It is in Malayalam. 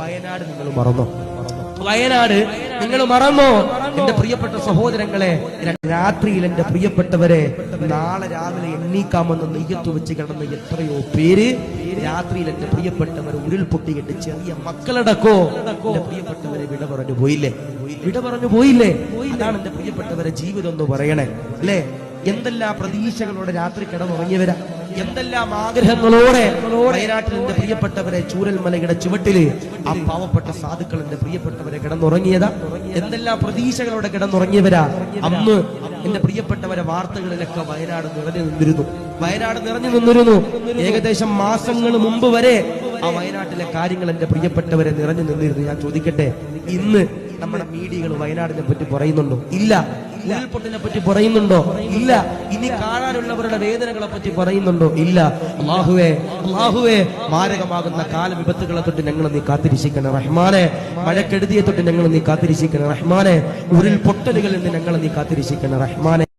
വയനാട് നിങ്ങൾ മറന്നോ? വയനാട് നിങ്ങൾ മറന്നോ? എന്റെ പ്രിയപ്പെട്ട സഹോദരങ്ങളെ രാത്രിയിൽ എന്റെ പ്രിയപ്പെട്ടവരെ നാളെ രാവിലെ എണ്ണീക്കാമെന്ന് നെയ്യത്ത് വെച്ച് കിടന്ന എത്രയോ പേര് രാത്രിയിൽ എന്റെ പ്രിയപ്പെട്ടവർ ഉരുൾപൊട്ടിയിട്ട് ചെറിയ മക്കളടക്കോ എന്റെ പ്രിയപ്പെട്ടവരെ വിട പറഞ്ഞു പോയില്ലേ? വിട പറഞ്ഞു പോയില്ലേ? അതാണ് എന്റെ പ്രിയപ്പെട്ടവരെ ജീവിതം എന്ന് പറയണേ അല്ലേ? എന്തെല്ലാം പ്രതീക്ഷകളോടെ രാത്രി കിടന്നുറങ്ങിയവരാ? എന്തെല്ലാം ആഗ്രഹങ്ങളോടെ വയനാട്ടിലെ എന്റെ പ്രിയപ്പെട്ടവരെ ചൂരൽമലയുടെ ചുവട്ടിൽ ആ പാവപ്പെട്ട സാധുക്കൾ എന്റെ പ്രിയപ്പെട്ടവരെ കിടന്നുറങ്ങിയതാ? എന്തെല്ലാം പ്രതീക്ഷകളോടെ കിടന്നുറങ്ങിയവരാ? അന്ന് എന്റെ പ്രിയപ്പെട്ടവരെ വാർത്തകളിലൊക്കെ വയനാട് നിറഞ്ഞു നിന്നിരുന്നു. വയനാട് നിറഞ്ഞു നിന്നിരുന്നു. ഏകദേശം മാസങ്ങൾ മുമ്പ് വരെ ആ വയനാട്ടിലെ കാര്യങ്ങൾ എന്റെ പ്രിയപ്പെട്ടവരെ നിറഞ്ഞു നിന്നിരുന്നു. ഞാൻ ചോദിക്കട്ടെ ഇന്ന് നമ്മുടെ മീഡിയകൾ വയനാടിനെ പറ്റി പറയുന്നുണ്ടോ? ഇല്ല. ഉരുൾപൊട്ടിനെ പറ്റി പറയുന്നുണ്ടോ? ഇല്ല. ഇനി കാണാനുള്ളവരുടെ വേദനകളെ പറ്റി പറയുന്നുണ്ടോ? ഇല്ല. അള്ളാഹുവേ അള്ളാഹുവേ മാരകമാകുന്ന കാല വിപത്തുകളെ തൊട്ട് ഞങ്ങൾ നീ കാത്തിരിശിക്കണം റഹ്മാനെ മഴക്കെടുതിയെ തൊട്ട് ഞങ്ങൾ നീ കാത്തിരിശിക്കണം റഹ്മാനെ ഉരുൾപൊട്ടലുകളിൽ നിന്ന് ഞങ്ങൾ നീ കാത്തിരിശിക്കണം റഹ്മാനെ.